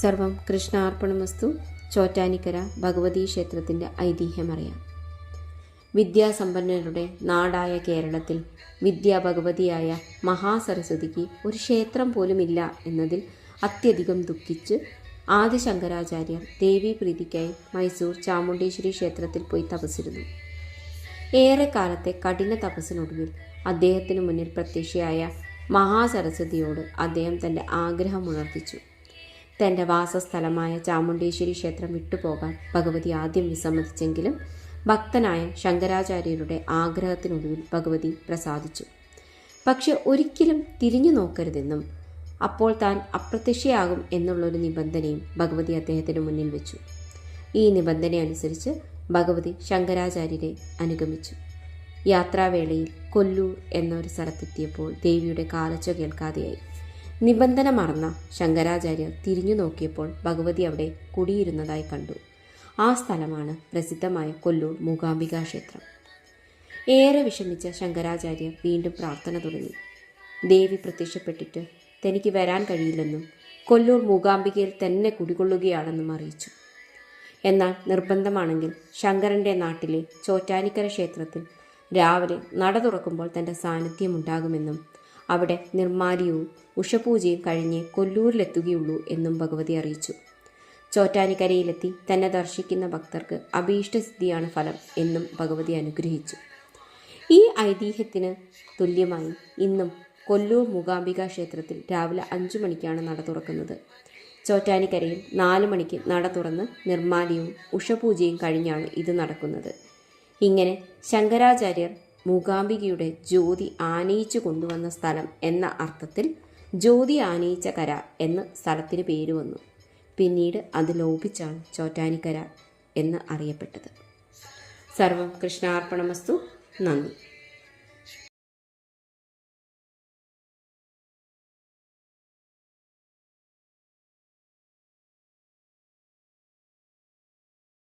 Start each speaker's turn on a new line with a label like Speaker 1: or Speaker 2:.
Speaker 1: സർവം കൃഷ്ണാർപ്പണമസ്തു ചോറ്റാനിക്കര ഭഗവതി ക്ഷേത്രത്തിന്റെ ഐതിഹ്യമറിയാം. വിദ്യാസമ്പന്നരുടെ നാടായ കേരളത്തിൽ വിദ്യാഭഗവതിയായ മഹാസരസ്വതിക്ക് ഒരു ക്ഷേത്രം പോലുമില്ല എന്നതിൽ അത്യധികം ദുഃഖിച്ച് ആദിശങ്കരാചാര്യർ ദേവീപ്രീതിക്കായി മൈസൂർ ചാമുണ്ടേശ്വരി ക്ഷേത്രത്തിൽ പോയി തപസ്സിരുന്നു. ഏറെക്കാലത്തെ കഠിന തപസ്സിനൊടുവിൽ അദ്ദേഹത്തിനു മുന്നിൽ പ്രത്യക്ഷയായ മഹാസരസ്വതിയോട് അദ്ദേഹം തന്റെ ആഗ്രഹം ഉണർത്തിച്ചു. തന്റെ വാസസ്ഥലമായ ചാമുണ്ടേശ്വരി ക്ഷേത്രം വിട്ടുപോകാൻ ഭഗവതി ആദ്യം വിസമ്മതിച്ചെങ്കിലും ഭക്തനായ ശങ്കരാചാര്യരുടെ ആഗ്രഹത്തിനൊടുവിൽ ഭഗവതി പ്രസാദിച്ചു. പക്ഷെ ഒരിക്കലും തിരിഞ്ഞു നോക്കരുതെന്നും അപ്പോൾ താൻ അപ്രത്യക്ഷയാകും എന്നുള്ളൊരു നിബന്ധനയും ഭഗവതി അദ്ദേഹത്തിന് മുന്നിൽ വെച്ചു. ഈ നിബന്ധന അനുസരിച്ച് ഭഗവതി ശങ്കരാചാര്യരെ അനുഗമിച്ചു. യാത്രാവേളയിൽ കൊല്ലൂർ എന്നൊരു സ്ഥലത്തെത്തിയപ്പോൾ ദേവിയുടെ കാലച്ച കേൾക്കാതെയായി. നിബന്ധന മറന്ന ശങ്കരാചാര്യർ തിരിഞ്ഞു നോക്കിയപ്പോൾ ഭഗവതി അവിടെ കുടിയിരുന്നതായി കണ്ടു. ആ സ്ഥലമാണ് പ്രസിദ്ധമായ കൊല്ലൂർ മൂകാംബിക ക്ഷേത്രം. ഏറെ വിഷമിച്ച ശങ്കരാചാര്യർ വീണ്ടും പ്രാർത്ഥന തുടങ്ങി. ദേവി പ്രത്യക്ഷപ്പെട്ടിട്ട് തനിക്ക് വരാൻ കഴിയില്ലെന്നും കൊല്ലൂർ മൂകാംബികയിൽ തന്നെ കുടികൊള്ളുകയാണെന്നും അറിയിച്ചു. എന്നാൽ നിർബന്ധമാണെങ്കിൽ ശങ്കരന്റെ നാട്ടിലെ ചോറ്റാനിക്കര ക്ഷേത്രത്തിൽ രാവിലെ നട തുറക്കുമ്പോൾ തന്റെ സാന്നിധ്യം ഉണ്ടാകുമെന്നും അവിടെ നിർമാല്യവും ഉഷപൂജയും കഴിഞ്ഞ് കൊല്ലൂരിലെത്തുകയുള്ളൂ എന്നും ഭഗവതി അറിയിച്ചു. ചോറ്റാനിക്കരയിലെത്തി തന്നെ ദർശിക്കുന്ന ഭക്തർക്ക് അഭീഷ്ടസിദ്ധിയാണ് ഫലം എന്നും ഭഗവതി അനുഗ്രഹിച്ചു. ഈ ഐതിഹ്യത്തിന് തുല്യമായി ഇന്നും കൊല്ലൂർ മൂകാംബിക ക്ഷേത്രത്തിൽ രാവിലെ അഞ്ചു മണിക്കാണ് നട തുറക്കുന്നത്. ചോറ്റാനിക്കരയിൽ നാല് മണിക്ക് നട തുറന്ന് നിർമ്മാല്യവും ഉഷപൂജയും കഴിഞ്ഞാണ് ഇത് നടക്കുന്നത്. ഇങ്ങനെ ശങ്കരാചാര്യർ മൂകാംബികയുടെ ജ്യോതി ആനയിച്ചു കൊണ്ടുവന്ന സ്ഥലം എന്ന അർത്ഥത്തിൽ ജ്യോതി ആനയിച്ച കര എന്ന സ്ഥലത്തിന് പേര് വന്നു. പിന്നീട് അത് ലോപിച്ചാണ് ചോറ്റാനിക്കര എന്ന് അറിയപ്പെട്ടത്. സർവം കൃഷ്ണാർപ്പണമസ്തു. നന്ദി.